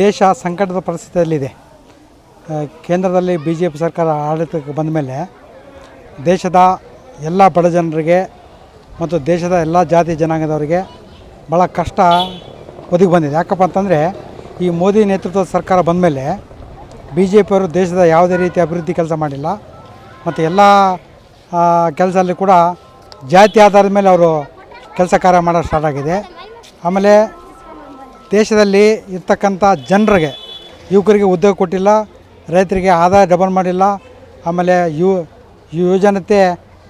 ದೇಶ ಸಂಕಟದ ಪರಿಸ್ಥಿತಿಯಲ್ಲಿದೆ. ಕೇಂದ್ರದಲ್ಲಿ ಬಿ ಜೆ ಪಿ ಸರ್ಕಾರ ಆಡಳಿತಕ್ಕೆ ಬಂದ ಮೇಲೆ ದೇಶದ ಎಲ್ಲ ಬಡ ಜನರಿಗೆ ಮತ್ತು ದೇಶದ ಎಲ್ಲ ಜಾತಿ ಜನಾಂಗದವರಿಗೆ ಭಾಳ ಕಷ್ಟ ಒದಗಿ ಬಂದಿದೆ. ಯಾಕಪ್ಪ ಅಂತಂದರೆ ಈ ಮೋದಿ ನೇತೃತ್ವದ ಸರ್ಕಾರ ಬಂದ ಮೇಲೆ ಬಿ ಜೆ ಪಿಯವರು ದೇಶದ ಯಾವುದೇ ರೀತಿ ಅಭಿವೃದ್ಧಿ ಕೆಲಸ ಮಾಡಿಲ್ಲ. ಮತ್ತು ಎಲ್ಲ ಕೆಲಸದಲ್ಲಿ ಕೂಡ ಜಾತಿ ಆಧಾರದ ಮೇಲೆ ಅವರು ಕೆಲಸ ಕಾರ್ಯ ಮಾಡೋದು ಸ್ಟಾರ್ಟ್ ಆಗಿದೆ. ಆಮೇಲೆ ದೇಶದಲ್ಲಿ ಇರ್ತಕ್ಕಂಥ ಜನರಿಗೆ, ಯುವಕರಿಗೆ ಉದ್ಯೋಗ ಕೊಟ್ಟಿಲ್ಲ, ರೈತರಿಗೆ ಆದಾಯ ಡಬಲ್ ಮಾಡಿಲ್ಲ, ಆಮೇಲೆ ಯು, ಯುವಜನತೆ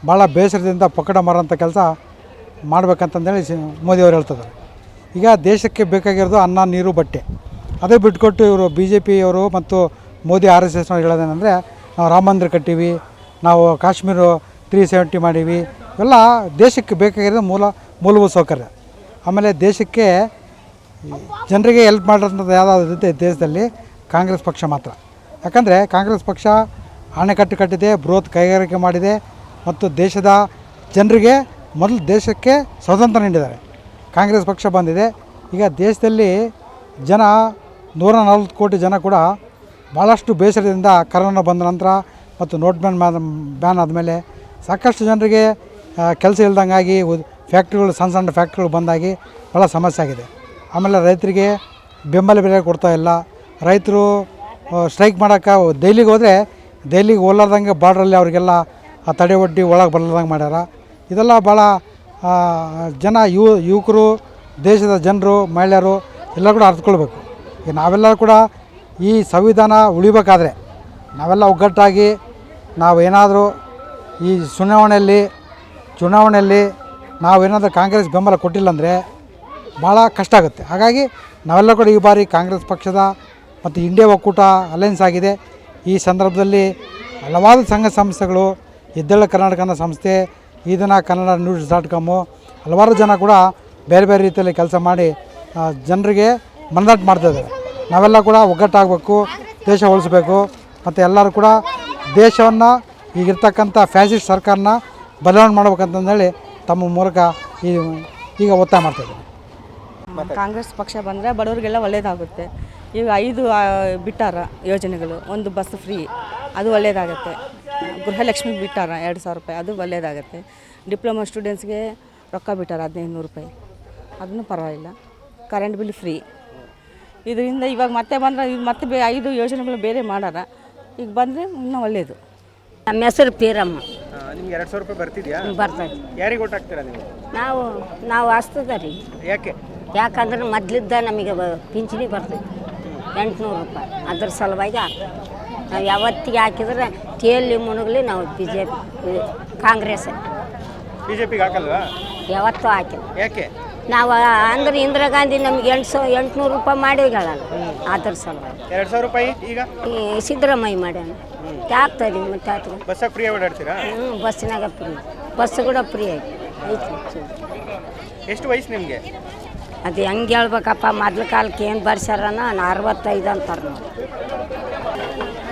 ಭಾಳ ಬೇಸರದಿಂದ ಪಕ್ಕಡ ಮಾರೋಂಥ ಕೆಲಸ ಮಾಡ್ಬೇಕಂತಂದೇಳಿ ಮೋದಿಯವರು ಹೇಳ್ತಿದ್ದಾರೆ. ಈಗ ದೇಶಕ್ಕೆ ಬೇಕಾಗಿರೋದು ಅನ್ನ, ನೀರು, ಬಟ್ಟೆ. ಅದೇ ಬಿಟ್ಕೊಟ್ಟು ಇವರು ಬಿ ಜೆ ಪಿಯವರು ಮತ್ತು ಮೋದಿ ಆರ್ ಎಸ್ ಎಸ್ನವ್ರು ಹೇಳೋದೇನೆಂದರೆ ನಾವು ರಾಮ ಮಂದಿರ ಕಟ್ಟೀವಿ, ನಾವು ಕಾಶ್ಮೀರ ತ್ರೀ ಸೆವೆಂಟಿ ಮಾಡೀವಿ, ಇವೆಲ್ಲ ದೇಶಕ್ಕೆ ಬೇಕಾಗಿರೋದು ಮೂಲ, ಮೂಲಭೂತ ಸೌಕರ್ಯ. ಆಮೇಲೆ ದೇಶಕ್ಕೆ ಜನರಿಗೆ ಹೆಲ್ಪ್ ಮಾಡಿರೋಂಥದ್ದು ಯಾವುದಾದ್ರು ದೇಶದಲ್ಲಿ, ಕಾಂಗ್ರೆಸ್ ಪಕ್ಷ ಮಾತ್ರ. ಯಾಕಂದರೆ ಕಾಂಗ್ರೆಸ್ ಪಕ್ಷ ಅಣೆಕಟ್ಟು ಕಟ್ಟಿದೆ, ಬೃಹತ್ ಕೈಗಾರಿಕೆ ಮಾಡಿದೆ ಮತ್ತು ದೇಶದ ಜನರಿಗೆ ಮೊದಲು ದೇಶಕ್ಕೆ ಸ್ವಾತಂತ್ರ್ಯ ನೀಡಿದ್ದಾರೆ. ಕಾಂಗ್ರೆಸ್ ಪಕ್ಷ ಬಂದಿದೆ. ಈಗ ದೇಶದಲ್ಲಿ ಜನ, ನೂರ ನಲ್ವತ್ತು ಕೋಟಿ ಜನ ಕೂಡ ಭಾಳಷ್ಟು ಬೇಸರದಿಂದ ಕರೋನಾ ಬಂದ ನಂತರ ಮತ್ತು ನೋಟ್ ಬ್ಯಾನ್ ಬ್ಯಾನ್ ಆದಮೇಲೆ ಸಾಕಷ್ಟು ಜನರಿಗೆ ಕೆಲಸ ಇಲ್ದಂಗಾಗಿ ಫ್ಯಾಕ್ಟ್ರಿಗಳು, ಸಣ್ಣ ಸಣ್ಣ ಫ್ಯಾಕ್ಟ್ರಿಗಳು ಬಂದಾಗಿ ಭಾಳ ಸಮಸ್ಯೆ ಆಗಿದೆ. ಆಮೇಲೆ ರೈತರಿಗೆ ಬೆಂಬಲ ಬೆಲೆ ಕೊಡ್ತಾ ಇಲ್ಲ. ರೈತರು ಸ್ಟ್ರೈಕ್ ಮಾಡೋಕ್ಕೆ ದೆಹಲಿಗೆ ಹೋದರೆ ದೆಹಲಿಗೆ ಹೋಲಾರ್ದಂಗೆ ಬಾರ್ಡ್ರಲ್ಲಿ ಅವರಿಗೆಲ್ಲ ಆ ತಡೆ ಒಡ್ಡಿ ಒಳಗೆ ಬರ್ಲಾರ್ದಂಗೆ ಮಾಡ್ಯಾರ. ಇದೆಲ್ಲ ಭಾಳ ಜನ ಯುವ ಯುವಕರು, ದೇಶದ ಜನರು, ಮಹಿಳೆಯರು ಎಲ್ಲ ಕೂಡ ಅರ್ಥಕೊಳ್ಬೇಕು ಈಗ ನಾವೆಲ್ಲ ಕೂಡ ಈ ಸಂವಿಧಾನ ಉಳಿಬೇಕಾದ್ರೆ ನಾವೆಲ್ಲ ಒಗ್ಗಟ್ಟಾಗಿ ನಾವು ಏನಾದರೂ ಈ ಚುನಾವಣೆಯಲ್ಲಿ ಚುನಾವಣೆಯಲ್ಲಿ ನಾವೇನಾದರೂ ಕಾಂಗ್ರೆಸ್ ಬೆಂಬಲ ಕೊಟ್ಟಿಲ್ಲ ಅಂದರೆ ಭಾಳ ಕಷ್ಟ ಆಗುತ್ತೆ. ಹಾಗಾಗಿ ನಾವೆಲ್ಲ ಕೂಡ ಈ ಬಾರಿ ಕಾಂಗ್ರೆಸ್ ಪಕ್ಷದ ಮತ್ತು ಇಂಡಿಯಾ ಒಕ್ಕೂಟ ಅಲೈನ್ಸ್ ಆಗಿದೆ. ಈ ಸಂದರ್ಭದಲ್ಲಿ ಹಲವಾರು ಸಂಘ ಸಂಸ್ಥೆಗಳು, ಎದ್ದಳ ಕರ್ನಾಟಕ ಸಂಸ್ಥೆ, ಈ ಕನ್ನಡ ನ್ಯೂಸ್ ಡಾಟ್ ಕಾಮು ಹಲವಾರು ಜನ ಕೂಡ ಬೇರೆ ಬೇರೆ ರೀತಿಯಲ್ಲಿ ಕೆಲಸ ಮಾಡಿ ಜನರಿಗೆ ಮನದಟ್ಟು ಮಾಡ್ತಾಯಿದ್ದಾರೆ ನಾವೆಲ್ಲ ಕೂಡ ಒಗ್ಗಟ್ಟಾಗಬೇಕು, ದೇಶ ಉಳಿಸ್ಬೇಕು. ಮತ್ತು ಎಲ್ಲರೂ ಕೂಡ ದೇಶವನ್ನು, ಈಗಿರ್ತಕ್ಕಂಥ ಫ್ಯಾಸಿಸ್ಟ್ ಸರ್ಕಾರನ ಬದಲಾವಣೆ ಮಾಡ್ಬೇಕಂತಂದೇಳಿ ತಮ್ಮ ಮೂಲಕ ಈ, ಈಗ ಒತ್ತಾಯ ಮಾಡ್ತಾಯಿದ್ದಾರೆ ಕಾಂಗ್ರೆಸ್ ಪಕ್ಷ ಬಂದರೆ ಬಡವರಿಗೆಲ್ಲ ಒಳ್ಳೆಯದಾಗುತ್ತೆ ಈಗ ಐದು ಬಿಟ್ಟಾರ ಯೋಜನೆಗಳು ಒಂದು ಬಸ್ ಫ್ರೀ ಅದು ಒಳ್ಳೆಯದಾಗುತ್ತೆ ಗೃಹಲಕ್ಷ್ಮಿ ಬಿಟ್ಟಾರ ಎರಡು ಸಾವಿರ ರೂಪಾಯಿ ಅದು ಒಳ್ಳೆಯದಾಗುತ್ತೆ ಡಿಪ್ಲೊಮಾ ಸ್ಟೂಡೆಂಟ್ಸ್ಗೆ ರೊಕ್ಕ ಬಿಟ್ಟಾರ ಹದಿನೈದು ನೂರು ರೂಪಾಯಿ. ಅದನ್ನು ಪರವಾಗಿಲ್ಲ. Current bill free. ಇದರಿಂದ ಇವಾಗ ಮತ್ತೆ ಬಂದ್ರೆ ಈಗ ಮತ್ತೆ ಬೇ ಐದು ಯೋಜನೆಗಳು ಬೇರೆ ಮಾಡಾರ. ಈಗ ಬಂದರೆ ಇನ್ನೂ ಒಳ್ಳೆಯದು ನಮ್ಮ ಹೆಸರು ಪೀರಮ್ಮ. ನಿಮ್ಗೆ ಎರಡು ಸಾವಿರ ರೂಪಾಯಿ ಬರ್ತಿದ್ಯಾ? ಬರ್ತದೆ ಯಾರಿಗೆ ಓಟ್ ಹಾಕ್ತೀರಾ ನೀವು? ನಾವು ನಾವು ಹಸ್ತದ ರೀ ಯಾಕೆ? ಯಾಕಂದ್ರೆ ಮೊದ್ಲಿದ್ದ ನಮಗೆ ಪಿಂಚಣಿ ಬರ್ತೈತಿ ಎಂಟುನೂರು ರೂಪಾಯಿ. ಅದ್ರ ಸಲುವಾಗಿ ಹಾಕ್ತೀವಿ ನಾವು ಯಾವತ್ತಿಗೆ ಹಾಕಿದ್ರೆ ಟೇಲಿ ಮುಣಗಲಿ ನಾವು ಬಿ ಜೆ ಪಿ ಕಾಂಗ್ರೆಸ್ ಹಾಕಲ್ವಾ? ಯಾವತ್ತೂ ಹಾಕಿಲ್ಲ. ಯಾಕೆ? ನಾವು ಅಂದ್ರೆ ಇಂದಿರಾ ಗಾಂಧಿ ನಮ್ಗೆ ಎಂಟು ಸಾವಿರ ಎಂಟುನೂರು ರೂಪಾಯಿ ಮಾಡಿ ಹೇಳಲ್ಲ ಅದ್ರ ಸಲುವಾಗಿ. ಎರಡು ಸಾವಿರ ರೂಪಾಯಿ ಈಗ? ಈ ಸಿದ್ದರಾಮಯ್ಯ ಮಾಡ್ಯಾನ. ಆಗ್ತದೆ ಮತ್ತೆ ಆತು ಬಸ್ಸಾಗ ಫ್ರೀ ಓಡಾಡ್ತೀರಾ? ಹ್ಞೂ ಬಸ್ಸಿನಾಗ ಫ್ರೀ ಬಸ್ ಕೂಡ ಫ್ರೀ ಆಯ್ತು. ಐತಿ ಎಷ್ಟು ವಯಸ್ಸು ನಿಮಗೆ? ಅದು ಹೆಂಗೆ ಹೇಳ್ಬೇಕಪ್ಪ ಮೊದ್ಲ ಕಾಲಕ್ಕೆ ಏನು ಬರ್ಸ್ಯಾರನ ಅರವತ್ತೈದು ಅಂತಾರೆ ನಾವು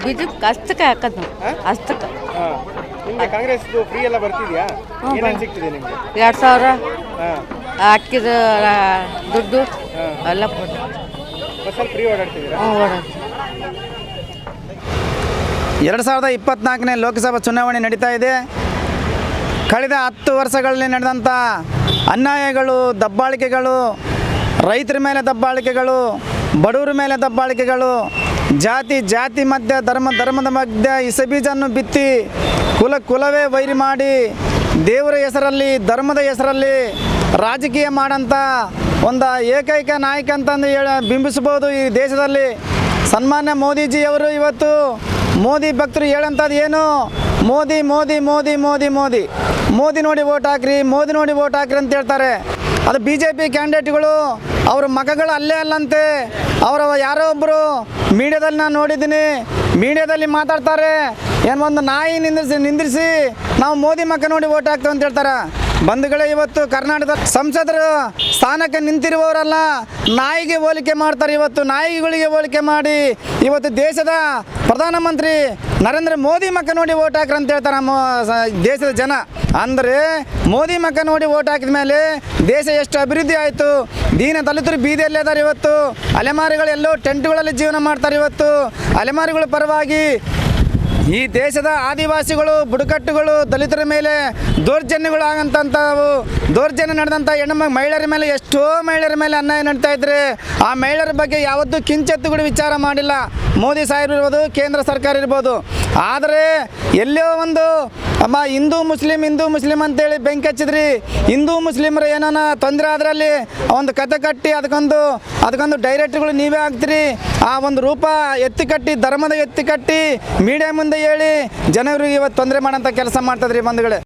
ಬಿಜು ಅಷ್ಟಕ್ಕೆ ಹಾಕೋದು ನಾವು ಅಷ್ಟಕ್ಕೆ. ನಿಮಗೆ ಕಾಂಗ್ರೆಸ್ ಫ್ರೀ ಎಲ್ಲ ಬರ್ತಿದ್ಯಾ? ಏನೇನು ಸಿಗ್ತಿದೆ ನಿಮಗೆ? ಎರಡು ಸಾವಿರ ಅಕ್ಕಿದ ದುಡ್ಡು ಎಲ್ಲ ಬಸ್ಸಲ್ಲಿ ಫ್ರೀ ಓಡಾಡ್ತಿದ್ದೀರಾ? ಓಡೋದು ಎರಡು ಸಾವಿರದ ಇಪ್ಪತ್ನಾಲ್ಕನೇ ಲೋಕಸಭಾ ಚುನಾವಣೆ ನಡೀತಾ ಇದೆ. ಕಳೆದ ಹತ್ತು ವರ್ಷಗಳಲ್ಲಿ ನಡೆದಂಥ ಅನ್ಯಾಯಗಳು ದಬ್ಬಾಳಿಕೆಗಳು ರೈತರ ಮೇಲೆ ದಬ್ಬಾಳಿಕೆಗಳು, ಬಡವರ ಮೇಲೆ ದಬ್ಬಾಳಿಕೆಗಳು, ಜಾತಿ ಜಾತಿ ಮಧ್ಯೆ, ಧರ್ಮ, ಧರ್ಮದ ಮಧ್ಯ ಇಸಬೀಜನ್ನು ಬಿತ್ತಿ ಕುಲ, ಕುಲವೇ ವೈರಿ ಮಾಡಿ ದೇವರ ಹೆಸರಲ್ಲಿ, ಧರ್ಮದ ಹೆಸರಲ್ಲಿ ರಾಜಕೀಯ ಮಾಡಂಥ ಒಂದು ಏಕೈಕ ನಾಯಕ ಅಂತಂದು ಹೇಳ ಬಿಂಬಿಸ್ಬೋದು ಈ ದೇಶದಲ್ಲಿ. ಸನ್ಮಾನ್ಯ ಮೋದಿಜಿಯವರು ಇವತ್ತು ಮೋದಿ ಭಕ್ತರು ಹೇಳಂಥದ್ದು ಏನು? ಮೋದಿ ಮೋದಿ ಮೋದಿ ಮೋದಿ ಮೋದಿ. ಮೋದಿ ನೋಡಿ ಓಟ್ ಹಾಕ್ರಿ, ಮೋದಿ ನೋಡಿ ಓಟ್ ಹಾಕ್ರಿ ಅಂತ ಹೇಳ್ತಾರೆ. ಅದು ಬಿ ಜೆ ಪಿ ಕ್ಯಾಂಡಿಡೇಟ್ಗಳು ಅವ್ರ ಮಗಗಳು ಅಲ್ಲೇ ಅಲ್ಲಂತೆ. ಅವರ ಯಾರೋ ಒಬ್ಬರು ಮೀಡಿಯಾದಲ್ಲಿ ನಾನು ನೋಡಿದ್ದೀನಿ. ಮೀಡಿಯಾದಲ್ಲಿ ಮಾತಾಡ್ತಾರೆ. ಏನು ಒಂದು ನಾಯಿ ನಿಂದಿರಿಸಿ ನಿಂದಿರಿಸಿ ನಾವು ಮೋದಿ ಮಕ್ಕ ನೋಡಿ ಓಟ್ ಹಾಕ್ತೇವೆ ಅಂತ ಹೇಳ್ತಾರೆ? ಬಂಧುಗಳೇ, ಇವತ್ತು ಕರ್ನಾಟಕದ ಸಂಸದರು ಸ್ಥಾನಕ್ಕೆ ನಿಂತಿರುವವರಲ್ಲ, ನಾಯಿಗೆ ಹೋಲಿಕೆ ಮಾಡ್ತಾರೆ ಇವತ್ತು. ನಾಯಿಗಳಿಗೆ ಹೋಲಿಕೆ ಮಾಡಿ ಇವತ್ತು ದೇಶದ ಪ್ರಧಾನಮಂತ್ರಿ ನರೇಂದ್ರ ಮೋದಿ ಮಕ್ಕ ನೋಡಿ ಓಟ್ ಹಾಕ್ರಿ ಅಂತ ಹೇಳ್ತಾರೆ ನಮ್ಮ ದೇಶದ ಜನ. ಅಂದರೆ ಮೋದಿ ಮಕ್ಕ ನೋಡಿ ಓಟ್ ಹಾಕಿದ ಮೇಲೆ ದೇಶ ಎಷ್ಟು ಅಭಿವೃದ್ಧಿ ಆಯಿತು? ದೀನ ದಲಿತರು ಬೀದಿಯಲ್ಲಿ ಇದ್ದಾರೆ ಇವತ್ತು. ಅಲೆಮಾರಿಗಳು ಎಲ್ಲೋ ಟೆಂಟ್ಗಳಲ್ಲಿ ಜೀವನ ಮಾಡ್ತಾರೆ ಇವತ್ತು. ಅಲೆಮಾರಿಗಳ ಪರವಾಗಿ ಈ ದೇಶದ ಆದಿವಾಸಿಗಳು, ಬುಡಕಟ್ಟುಗಳು, ದಲಿತರ ಮೇಲೆ ದೌರ್ಜನ್ಯಗಳು ಆಗಂತಂಥವು. ದೌರ್ಜನ್ಯ ನಡೆದಂಥ ಹೆಣ್ಣು ಮಹಿಳೆಯರ ಮೇಲೆ ಎಷ್ಟೋ ಮಹಿಳೆಯರ ಮೇಲೆ ಅನ್ಯಾಯ ನಡೀತಾ ಇದ್ರೆ ಆ ಮಹಿಳೆಯರ ಬಗ್ಗೆ ಯಾವತ್ತೂ ಕೂಡ ವಿಚಾರ ಮಾಡಿಲ್ಲ. ಮೋದಿ ಸಾಹೇಬ್ ಇರ್ಬೋದು, ಕೇಂದ್ರ ಸರ್ಕಾರ ಇರ್ಬೋದು. ಆದರೆ ಎಲ್ಲೋ ಒಂದು ಅಮ್ಮ, ಹಿಂದೂ ಮುಸ್ಲಿಂ ಹಿಂದೂ ಮುಸ್ಲಿಂ ಅಂತೇಳಿ ಬೆಂಕಿ ಹಚ್ಚಿದ್ರಿ. ಹಿಂದೂ ಮುಸ್ಲಿಮ್ರ ಏನಾನ ತೊಂದರೆ ಅದರಲ್ಲಿ ಒಂದು ಕತೆ ಕಟ್ಟಿ ಅದಕ್ಕೊಂದು ಅದಕ್ಕೊಂದು ಡೈರೆಕ್ಟ್ಗಳು ನೀವೇ ಆಗ್ತೀರಿ. ಆ ಒಂದು ರೂಪ ಎತ್ತಿ ಕಟ್ಟಿ, ಧರ್ಮದ ಎತ್ತಿ ಕಟ್ಟಿ ಮೀಡಿಯಾ ಮುಂದೆ ಹೇಳಿ ಜನರಿಗೆ ಇವತ್ತು ತೊಂದರೆ ಮಾಡೋಂಥ ಕೆಲಸ ಮಾಡ್ತದ್ರಿ ಬಂಧುಗಳೇ.